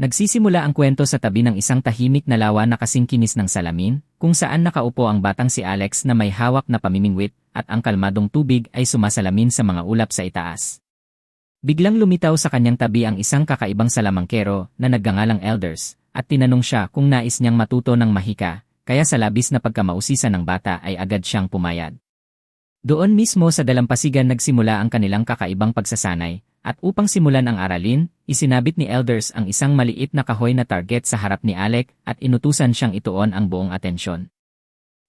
Nagsisimula ang kwento sa tabi ng isang tahimik na lawa na kasingkinis ng salamin, kung saan nakaupo ang batang si Alex na may hawak na pamimingwit at ang kalmadong tubig ay sumasalamin sa mga ulap sa itaas. Biglang lumitaw sa kanyang tabi ang isang kakaibang salamangkero na naggangalang Elders at tinanong siya kung nais niyang matuto ng mahika, kaya sa labis na pagkamausisan ng bata ay agad siyang pumayad. Doon mismo sa dalampasigan nagsimula ang kanilang kakaibang pagsasanay, at upang simulan ang aralin, isinabit ni Elders ang isang maliit na kahoy na target sa harap ni Alec at inutusan siyang ituon ang buong atensyon.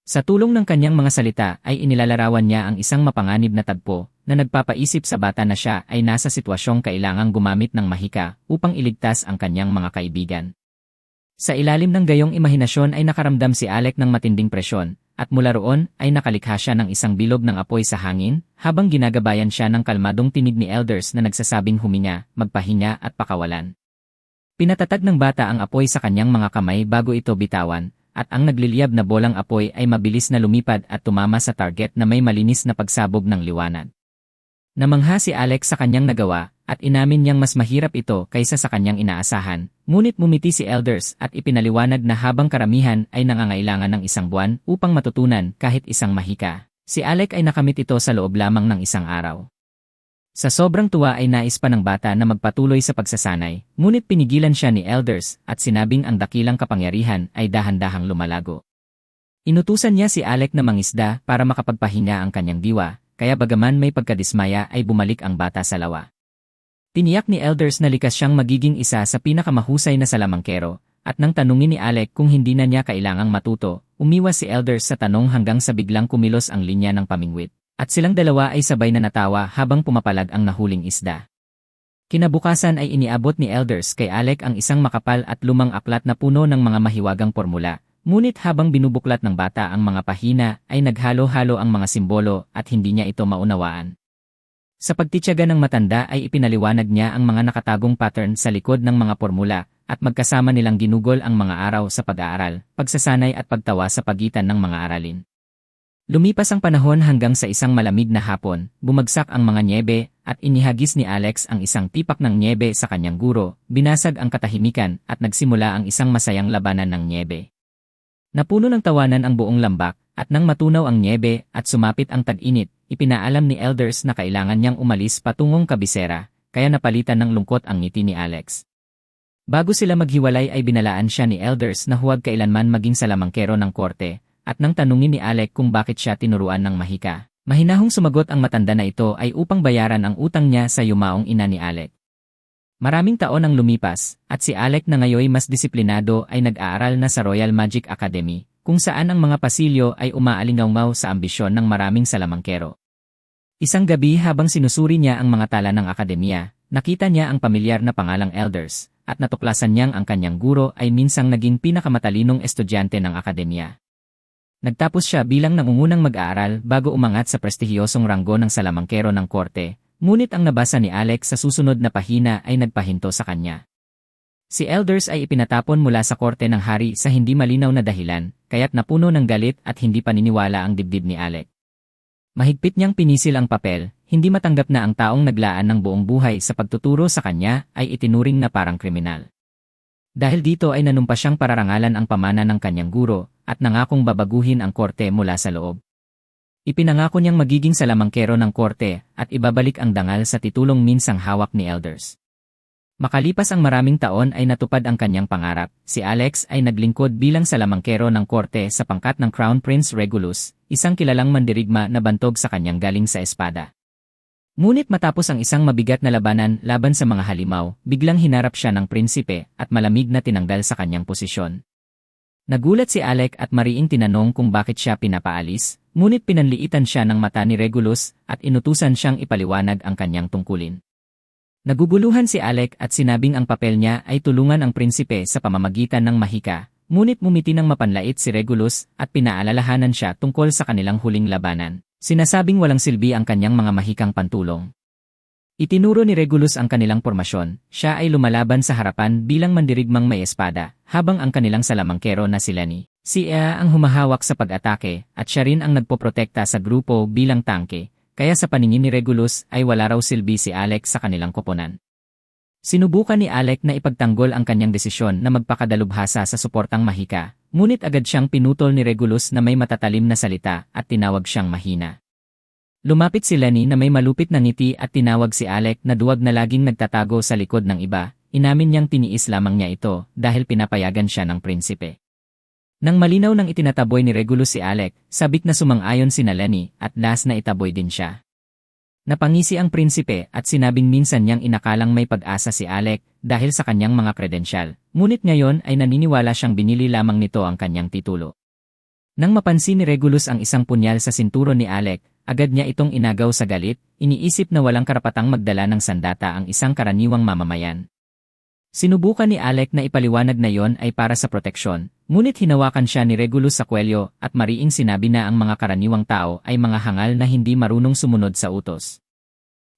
Sa tulong ng kanyang mga salita ay inilalarawan niya ang isang mapanganib na tagpo na nagpapaisip sa bata na siya ay nasa sitwasyong kailangang gumamit ng mahika upang iligtas ang kanyang mga kaibigan. Sa ilalim ng gayong imahinasyon ay nakaramdam si Alec ng matinding presyon, at mula roon ay nakalikha siya ng isang bilog ng apoy sa hangin, habang ginagabayan siya ng kalmadong tinig ni elders na nagsasabing huminga, magpahinga at pakawalan. Pinatatag ng bata ang apoy sa kanyang mga kamay bago ito bitawan, at ang nagliliyab na bolang apoy ay mabilis na lumipad at tumama sa target na may malinis na pagsabog ng liwanag. Namangha si Alex sa kanyang nagawa, at inamin niyang mas mahirap ito kaysa sa kanyang inaasahan, ngunit mumiti si Elders at ipinaliwanag na habang karamihan ay nangangailangan ng isang buwan upang matutunan kahit isang mahika. Si Alec ay nakamit ito sa loob lamang ng isang araw. Sa sobrang tuwa ay nais pa ng bata na magpatuloy sa pagsasanay, ngunit pinigilan siya ni Elders at sinabing ang dakilang kapangyarihan ay dahan-dahang lumalago. Inutusan niya si Alec na mangisda para makapagpahinga ang kanyang diwa, kaya bagaman may pagkadismaya ay bumalik ang bata sa lawa. Tiniyak ni Elders na likas siyang magiging isa sa pinakamahusay na salamangkero, at nang tanungin ni Alec kung hindi na niya kailangang matuto, umiwas si Elders sa tanong hanggang sa biglang kumilos ang linya ng pamingwit, at silang dalawa ay sabay na natawa habang pumapalag ang nahuling isda. Kinabukasan ay iniabot ni Elders kay Alec ang isang makapal at lumang aklat na puno ng mga mahiwagang formula, Ngunit habang binubuklat ng bata ang mga pahina, ay naghalo-halo ang mga simbolo at hindi niya ito maunawaan. Sa pagtityaga ng matanda ay ipinaliwanag niya ang mga nakatagong pattern sa likod ng mga formula at magkasama nilang ginugol ang mga araw sa pag-aaral, pagsasanay at pagtawa sa pagitan ng mga aralin. Lumipas ang panahon hanggang sa isang malamig na hapon, bumagsak ang mga nyebe at inihagis ni Alex ang isang tipak ng nyebe sa kanyang guro, binasag ang katahimikan at nagsimula ang isang masayang labanan ng nyebe. Napuno ng tawanan ang buong lambak, at nang matunaw ang niebe at sumapit ang tag-init, ipinaalam ni Elders na kailangan niyang umalis patungong kabisera, kaya napalitan ng lungkot ang ngiti ni Alex. Bago sila maghiwalay ay binalaan siya ni Elders na huwag kailanman maging salamangkero ng korte, at nang tanungin ni Alec kung bakit siya tinuruan ng mahika. Mahinahong sumagot ang matanda na ito ay upang bayaran ang utang niya sa yumaong ina ni Alec. Maraming taon ang lumipas, at si Alec na ngayoy mas disiplinado ay nag-aaral na sa Royal Magic Academy, kung saan ang mga pasilyo ay umaalingaw sa ambisyon ng maraming salamangkero. Isang gabi habang sinusuri niya ang mga tala ng akademya, nakita niya ang pamilyar na pangalang Elders, at natuklasan niyang ang kanyang guro ay minsang naging pinakamatalinong estudyante ng akademya. Nagtapos siya bilang nangungunang mag-aaral bago umangat sa prestihiyosong ranggo ng salamangkero ng korte, Ngunit ang nabasa ni Alex sa susunod na pahina ay nagpahinto sa kanya. Si Elders ay ipinatapon mula sa korte ng hari sa hindi malinaw na dahilan, kaya't napuno ng galit at hindi paniniwala ang dibdib ni Alec. Mahigpit niyang pinisil ang papel, hindi matanggap na ang taong naglaan ng buong buhay sa pagtuturo sa kanya ay itinuring na parang kriminal. Dahil dito ay nanumpa siyang pararangalan ang pamana ng kanyang guro at nangakong babaguhin ang korte mula sa loob. Ipinangako niyang magiging salamangkero ng korte at ibabalik ang dangal sa titulong minsang hawak ni Elders. Makalipas ang maraming taon ay natupad ang kanyang pangarap. Si Alex ay naglingkod bilang salamangkero ng korte sa pangkat ng Crown Prince Regulus, isang kilalang mandirigma na bantog sa kanyang galing sa espada. Ngunit matapos ang isang mabigat na labanan laban sa mga halimaw, biglang hinarap siya ng prinsipe at malamig na tinanggal sa kanyang posisyon. Nagulat si Alec at mariing tinanong kung bakit siya pinapaalis, Ngunit pinanliitan siya ng mata ni Regulus at inutusan siyang ipaliwanag ang kanyang tungkulin. Naguguluhan si Alec at sinabing ang papel niya ay tulungan ang prinsipe sa pamamagitan ng mahika, ngunit mumiti ng mapanlait si Regulus at pinaalalahanan siya tungkol sa kanilang huling labanan. Sinasabing walang silbi ang kanyang mga mahikang pantulong. Itinuro ni Regulus ang kanilang pormasyon, siya ay lumalaban sa harapan bilang mandirigmang may espada, habang ang kanilang salamangkero na sila ni Si Ea ang humahawak sa pag-atake at siya rin ang nagpoprotekta sa grupo bilang tangke, kaya sa paningin ni Regulus ay wala raw silbi si Alex sa kanilang koponan. Sinubukan ni Alec na ipagtanggol ang kanyang desisyon na magpakadalubhasa sa suportang mahika, ngunit agad siyang pinutol ni Regulus na may matatalim na salita at tinawag siyang mahina. Lumapit si Lenny na may malupit na ngiti at tinawag si Alec na duwag na laging nagtatago sa likod ng iba, inamin niyang tiniis lamang niya ito dahil pinapayagan siya ng prinsipe. Nang malinaw nang itinataboy ni Regulus si Alec, sabik na sumang-ayon si na Lenny at last na itaboy din siya. Napangisi ang prinsipe at sinabing minsan niyang inakalang may pag-asa si Alec dahil sa kanyang mga kredensyal, ngunit ngayon ay naniniwala siyang binili lamang nito ang kanyang titulo. Nang mapansin ni Regulus ang isang punyal sa sinturo ni Alec, agad niya itong inagaw sa galit, iniisip na walang karapatang magdala ng sandata ang isang karaniwang mamamayan. Sinubukan ni Alec na ipaliwanag na yon ay para sa proteksyon, ngunit hinawakan siya ni Regulus sa kwelyo at mariing sinabi na ang mga karaniwang tao ay mga hangal na hindi marunong sumunod sa utos.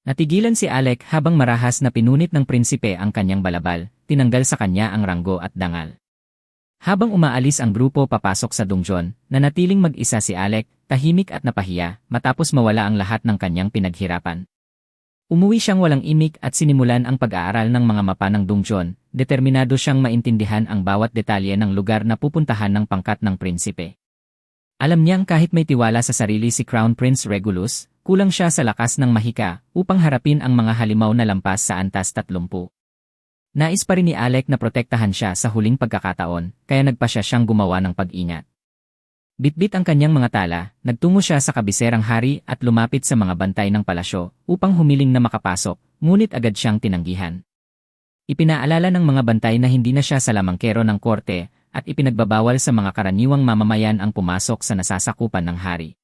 Natigilan si Alec habang marahas na pinunit ng prinsipe ang kanyang balabal, tinanggal sa kanya ang ranggo at dangal. Habang umaalis ang grupo papasok sa dungjon, nanatiling mag-isa si Alec, tahimik at napahiya, matapos mawala ang lahat ng kanyang pinaghirapan. Umuwi siyang walang imik at sinimulan ang pag-aaral ng mga mapa ng dungjon, determinado siyang maintindihan ang bawat detalye ng lugar na pupuntahan ng pangkat ng prinsipe. Alam niyang kahit may tiwala sa sarili si Crown Prince Regulus, kulang siya sa lakas ng mahika upang harapin ang mga halimaw na lampas sa antas 30. Nais pa rin ni Alec na protektahan siya sa huling pagkakataon, kaya nagpa siya siyang gumawa ng pag-ingat. Bitbit ang kanyang mga tala, nagtungo siya sa kabiserang hari at lumapit sa mga bantay ng palasyo upang humiling na makapasok, ngunit agad siyang tinanggihan. Ipinaalala ng mga bantay na hindi na siya salamangkero ng korte at ipinagbabawal sa mga karaniwang mamamayan ang pumasok sa nasasakupan ng hari.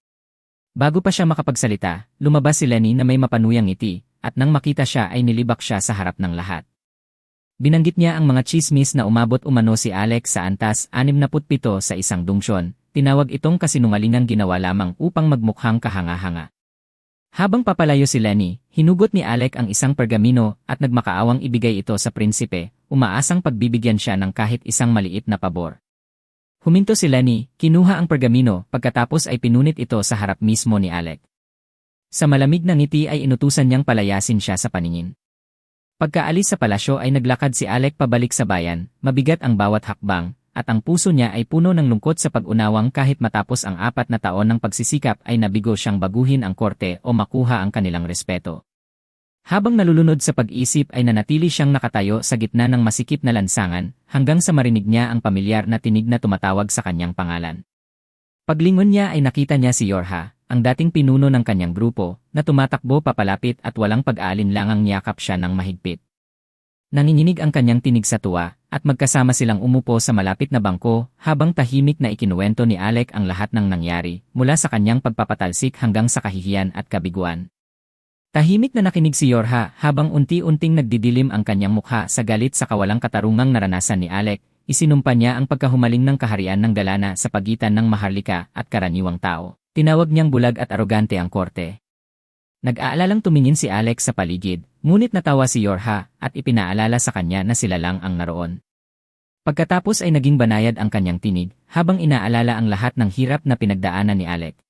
Bago pa siya makapagsalita, lumabas si Lenny na may mapanuyang ngiti, at nang makita siya ay nilibak siya sa harap ng lahat. Binanggit niya ang mga chismis na umabot umano si Alex sa antas 67 sa isang dungsyon, tinawag itong kasinungalingang ginawa lamang upang magmukhang kahanga-hanga. Habang papalayo si Lenny, hinugot ni Alec ang isang pergamino at nagmakaawang ibigay ito sa prinsipe, umaasang pagbibigyan siya ng kahit isang maliit na pabor. Huminto si Lenny, kinuha ang pergamino pagkatapos ay pinunit ito sa harap mismo ni Alec. Sa malamig na ngiti ay inutusan niyang palayasin siya sa paningin. Pagkaalis sa palasyo ay naglakad si Alec pabalik sa bayan, mabigat ang bawat hakbang, at ang puso niya ay puno ng lungkot sa pag-unawang kahit matapos ang apat na taon ng pagsisikap ay nabigo siyang baguhin ang korte o makuha ang kanilang respeto. Habang nalulunod sa pag-isip ay nanatili siyang nakatayo sa gitna ng masikip na lansangan hanggang sa marinig niya ang pamilyar na tinig na tumatawag sa kanyang pangalan. Paglingon niya ay nakita niya si Yorha, ang dating pinuno ng kanyang grupo, na tumatakbo papalapit at walang pag-aalinlangang niyakap siya ng mahigpit. Nanginginig ang kanyang tinig sa tuwa, at magkasama silang umupo sa malapit na bangko, habang tahimik na ikinuwento ni Alec ang lahat ng nangyari, mula sa kanyang pagpapatalsik hanggang sa kahihiyan at kabiguan. Tahimik na nakinig si Yorha habang unti-unting nagdidilim ang kanyang mukha sa galit sa kawalang katarungang naranasan ni Alec, isinumpa niya ang pagkahumaling ng kaharian ng galana sa pagitan ng maharlika at karaniwang tao. Tinawag niyang bulag at arogante ang korte. Nag-aalalang tumingin si Alex sa paligid, ngunit natawa si Yorha at ipinaalala sa kanya na sila lang ang naroon. Pagkatapos ay naging banayad ang kanyang tinig, habang inaalala ang lahat ng hirap na pinagdaanan ni Alec.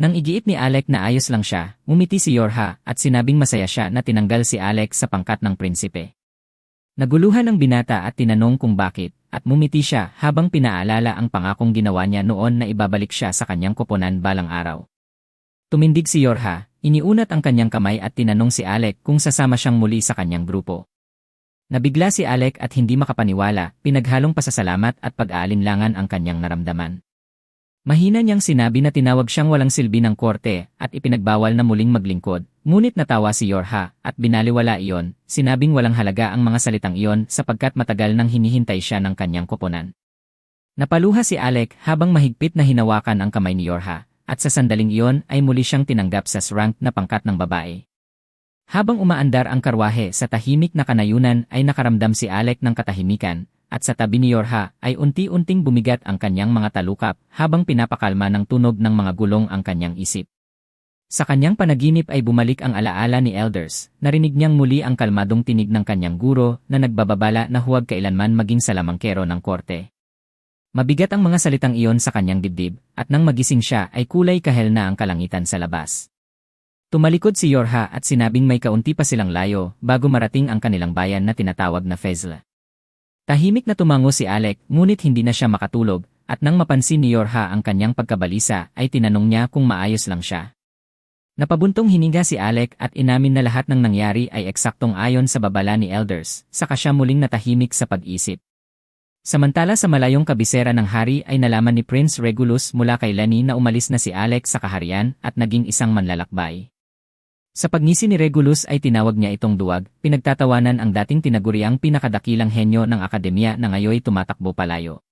Nang igiit ni Alec na ayos lang siya, umiti si Yorha at sinabing masaya siya na tinanggal si Alec sa pangkat ng prinsipe. Naguluhan ang binata at tinanong kung bakit, at mumiti siya habang pinaalala ang pangakong ginawa niya noon na ibabalik siya sa kanyang koponan balang araw. Tumindig si Yorha, iniunat ang kanyang kamay at tinanong si Alec kung sasama siyang muli sa kanyang grupo. Nabigla si Alec at hindi makapaniwala, pinaghalong pasasalamat at pag-aalinlangan ang kanyang naramdaman. Mahina niyang sinabi na tinawag siyang walang silbi ng korte at ipinagbawal na muling maglingkod, ngunit natawa si Yorha at binaliwala iyon, sinabing walang halaga ang mga salitang iyon sapagkat matagal nang hinihintay siya ng kanyang koponan. Napaluha si Alec habang mahigpit na hinawakan ang kamay ni Yorha, at sa sandaling iyon ay muli siyang tinanggap sa rank na pangkat ng babae. Habang umaandar ang karwahe sa tahimik na kanayunan ay nakaramdam si Alec ng katahimikan, at sa tabi ni Yorha ay unti-unting bumigat ang kanyang mga talukap habang pinapakalma ng tunog ng mga gulong ang kanyang isip. Sa kanyang panaginip ay bumalik ang alaala ni Elders, narinig niyang muli ang kalmadong tinig ng kanyang guro na nagbababala na huwag kailanman maging salamangkero ng korte. Mabigat ang mga salitang iyon sa kanyang dibdib, at nang magising siya ay kulay kahel na ang kalangitan sa labas. Tumalikod si Yorha at sinabing may kaunti pa silang layo bago marating ang kanilang bayan na tinatawag na Fezla. Tahimik na tumango si Alec ngunit hindi na siya makatulog at nang mapansin ni Yorha ang kanyang pagkabalisa ay tinanong niya kung maayos lang siya. Napabuntong hininga si Alec at inamin na lahat ng nangyari ay eksaktong ayon sa babala ni Elders, saka siya muling natahimik sa pag-isip. Samantala sa malayong kabisera ng hari ay nalaman ni Prince Regulus mula kay Lani na umalis na si Alec sa kaharian at naging isang manlalakbay. Sa pagngisi ni Regulus ay tinawag niya itong duwag, pinagtatawanan ang dating tinaguriang pinakadakilang henyo ng akademya na ngayoy tumatakbo palayo.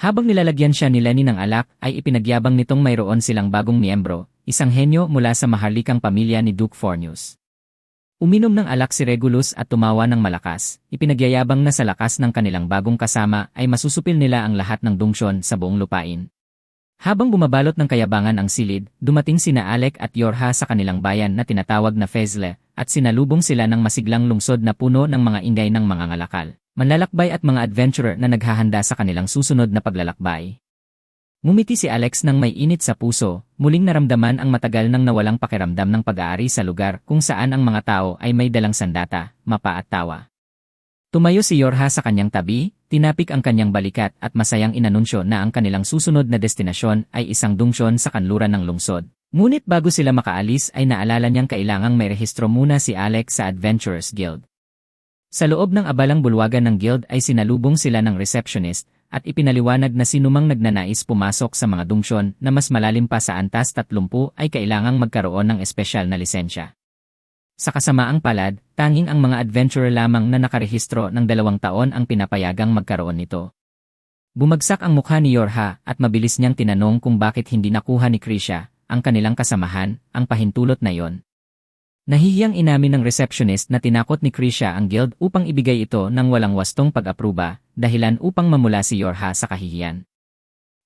Habang nilalagyan siya ni Lenny ng alak ay ipinagyabang nitong mayroon silang bagong miyembro, isang henyo mula sa maharlikang pamilya ni Duke Fornius. Uminom ng alak si Regulus at tumawa ng malakas, ipinagyayabang na sa lakas ng kanilang bagong kasama ay masusupil nila ang lahat ng dungsyon sa buong lupain. Habang bumabalot ng kayabangan ang silid, dumating sina Alec at Yorha sa kanilang bayan na tinatawag na Fezle, at sinalubong sila ng masiglang lungsod na puno ng mga ingay ng mga ngalakal, manlalakbay at mga adventurer na naghahanda sa kanilang susunod na paglalakbay. Ngumiti si Alex nang may init sa puso, muling naramdaman ang matagal nang nawalang pakiramdam ng pag-aari sa lugar kung saan ang mga tao ay may dalang sandata, mapa at tawa. Tumayo si Yorha sa kanyang tabi, tinapik ang kanyang balikat at masayang inanunsyo na ang kanilang susunod na destinasyon ay isang dungsyon sa kanluran ng lungsod. Ngunit bago sila makaalis ay naalala niyang kailangang may rehistro muna si Alex sa Adventurers Guild. Sa loob ng abalang bulwagan ng guild ay sinalubong sila ng receptionist at ipinaliwanag na sinumang nagnanais pumasok sa mga dungsyon na mas malalim pa sa antas 30 ay kailangang magkaroon ng espesyal na lisensya. Sa kasamaang palad, tanging ang mga adventurer lamang na nakarehistro ng dalawang taon ang pinapayagang magkaroon nito. Bumagsak ang mukha ni Yorha at mabilis niyang tinanong kung bakit hindi nakuha ni Krisha, ang kanilang kasamahan, ang pahintulot na yon. Nahihiyang inamin ng receptionist na tinakot ni Krisha ang guild upang ibigay ito ng walang wastong pag-apruba, dahilan upang mamula si Yorha sa kahihiyan.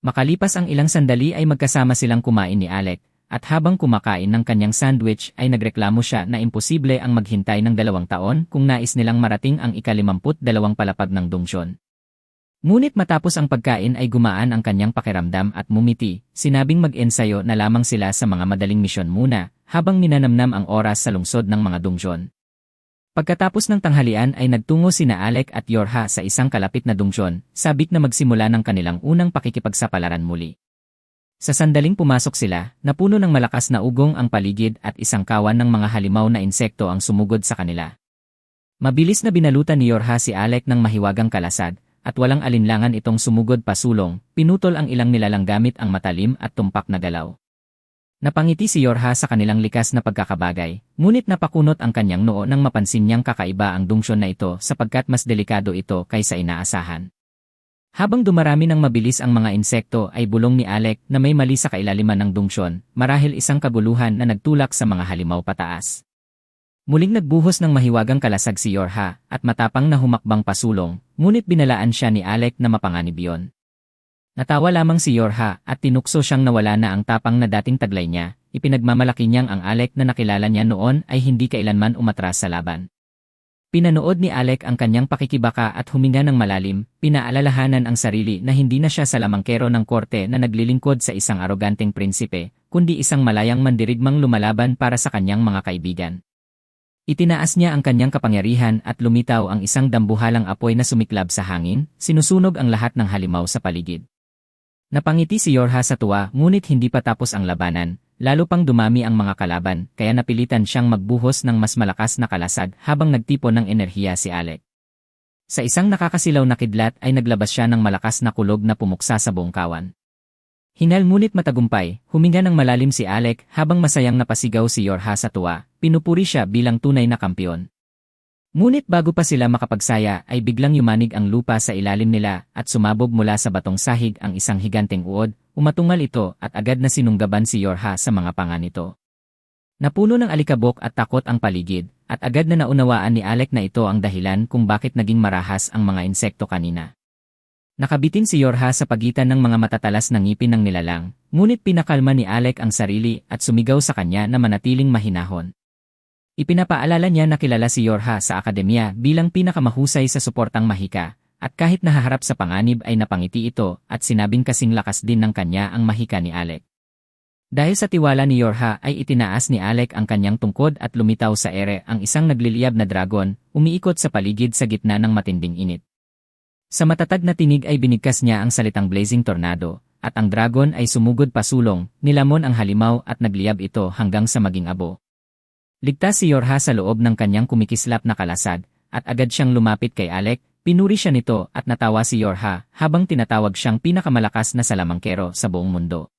Makalipas ang ilang sandali ay magkasama silang kumain ni Alec, at habang kumakain ng kanyang sandwich ay nagreklamo siya na imposible ang maghintay ng dalawang taon kung nais nilang marating ang ikalimamput dalawang palapag ng dungsyon. Ngunit matapos ang pagkain ay gumaan ang kanyang pakiramdam at mumiti, sinabing mag-ensayo na lamang sila sa mga madaling misyon muna, habang minanamnam ang oras sa lungsod ng mga dungsyon. Pagkatapos ng tanghalian ay nagtungo sina Alec at Yorha sa isang kalapit na dungsyon, sabik na magsimula ng kanilang unang pakikipagsapalaran muli. Sa sandaling pumasok sila, napuno ng malakas na ugong ang paligid at isang kawan ng mga halimaw na insekto ang sumugod sa kanila. Mabilis na binalutan ni Yorha si Alec ng mahiwagang kalasad, at walang alinlangan itong sumugod pasulong, pinutol ang ilang nilalang gamit ang matalim at tumpak na galaw. Napangiti si Yorha sa kanilang likas na pagkakabagay, ngunit napakunot ang kanyang noo nang mapansin niyang kakaiba ang dungsyon na ito sapagkat mas delikado ito kaysa inaasahan. Habang dumarami ng mabilis ang mga insekto ay bulong ni Alec na may mali sa kailaliman ng dungsyon, marahil isang kaguluhan na nagtulak sa mga halimaw pataas. Muling nagbuhos ng mahiwagang kalasag si Yorha at matapang na humakbang pasulong, ngunit binalaan siya ni Alec na mapanganib yon. Natawa lamang si Yorha at tinukso siyang nawala na ang tapang na dating taglay niya, ipinagmamalaki niyang ang Alec na nakilala niya noon ay hindi kailanman umatras sa laban. Pinanood ni Alec ang kanyang pakikibaka at huminga ng malalim, pinaalalahanan ang sarili na hindi na siya salamangkero ng korte na naglilingkod sa isang aroganteng prinsipe, kundi isang malayang mandirigmang lumalaban para sa kanyang mga kaibigan. Itinaas niya ang kanyang kapangyarihan at lumitaw ang isang dambuhalang apoy na sumiklab sa hangin, sinusunog ang lahat ng halimaw sa paligid. Napangiti si Yorha sa tuwa ngunit hindi pa tapos ang labanan, lalo pang dumami ang mga kalaban kaya napilitan siyang magbuhos ng mas malakas na kalasag habang nagtipon ng enerhiya si Alec. Sa isang nakakasilaw na kidlat ay naglabas siya ng malakas na kulog na pumuksa sa buong Hinal ngunit matagumpay, huminga ng malalim si Alec habang masayang napasigaw si Yorha sa tuwa, pinupuri siya bilang tunay na kampiyon. Ngunit bago pa sila makapagsaya ay biglang yumanig ang lupa sa ilalim nila at sumabog mula sa batong sahig ang isang higanteng uod, umatungal ito at agad na sinunggaban si Yorha sa mga panga nito. Napuno ng alikabok at takot ang paligid, at agad na naunawaan ni Alec na ito ang dahilan kung bakit naging marahas ang mga insekto kanina. Nakabitin si Yorha sa pagitan ng mga matatalas na ngipin ng nilalang, ngunit pinakalma ni Alec ang sarili at sumigaw sa kanya na manatiling mahinahon. Ipinapaalala niya na kilala si Yorha sa akademya bilang pinakamahusay sa suportang mahika, at kahit nahaharap sa panganib ay napangiti ito at sinabing kasing lakas din ng kanya ang mahika ni Alec. Dahil sa tiwala ni Yorha ay itinaas ni Alec ang kanyang tungkod at lumitaw sa ere ang isang nagliliyab na dragon, umiikot sa paligid sa gitna ng matinding init. Sa matatag na tinig ay binigkas niya ang salitang blazing tornado, at ang dragon ay sumugod pasulong, nilamon ang halimaw at nagliyab ito hanggang sa maging abo. Ligtas si Yorha sa loob ng kanyang kumikislap na kalasad, at agad siyang lumapit kay Alec, pinuri siya nito at natawa si Yorha habang tinatawag siyang pinakamalakas na salamangkero sa buong mundo.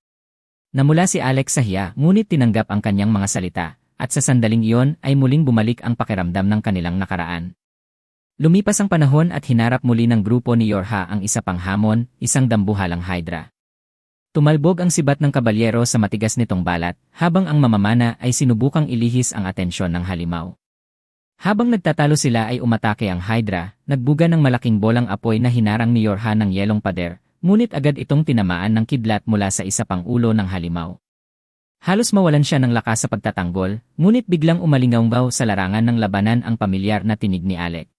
Namula si Alex sa hiya ngunit tinanggap ang kanyang mga salita, at sa sandaling iyon ay muling bumalik ang pakiramdam ng kanilang nakaraan. Lumipas ang panahon at hinarap muli ng grupo ni Yorha ang isa pang hamon, isang dambuhalang hydra. Tumalbog ang sibat ng kabalyero sa matigas nitong balat, habang ang mamamana ay sinubukang ilihis ang atensyon ng halimaw. Habang nagtatalo sila ay umatake ang hydra, nagbuga ng malaking bolang apoy na hinarang ni Yorha ng yelong pader, ngunit agad itong tinamaan ng kidlat mula sa isa pang ulo ng halimaw. Halos mawalan siya ng lakas sa pagtatanggol, ngunit biglang umalingaw sa larangan ng labanan ang pamilyar na tinig ni Alec.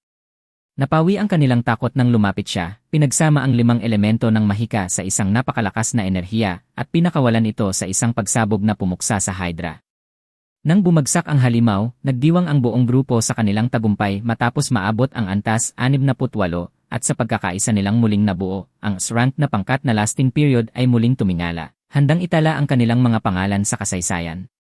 Napawi ang kanilang takot nang lumapit siya, pinagsama ang limang elemento ng mahika sa isang napakalakas na enerhiya, at pinakawalan ito sa isang pagsabog na pumuksa sa Hydra. Nang bumagsak ang halimaw, nagdiwang ang buong grupo sa kanilang tagumpay matapos maabot ang antas 68 at sa pagkakaisa nilang muling nabuo, ang S-rank na pangkat na lasting period ay muling tumingala, handang itala ang kanilang mga pangalan sa kasaysayan.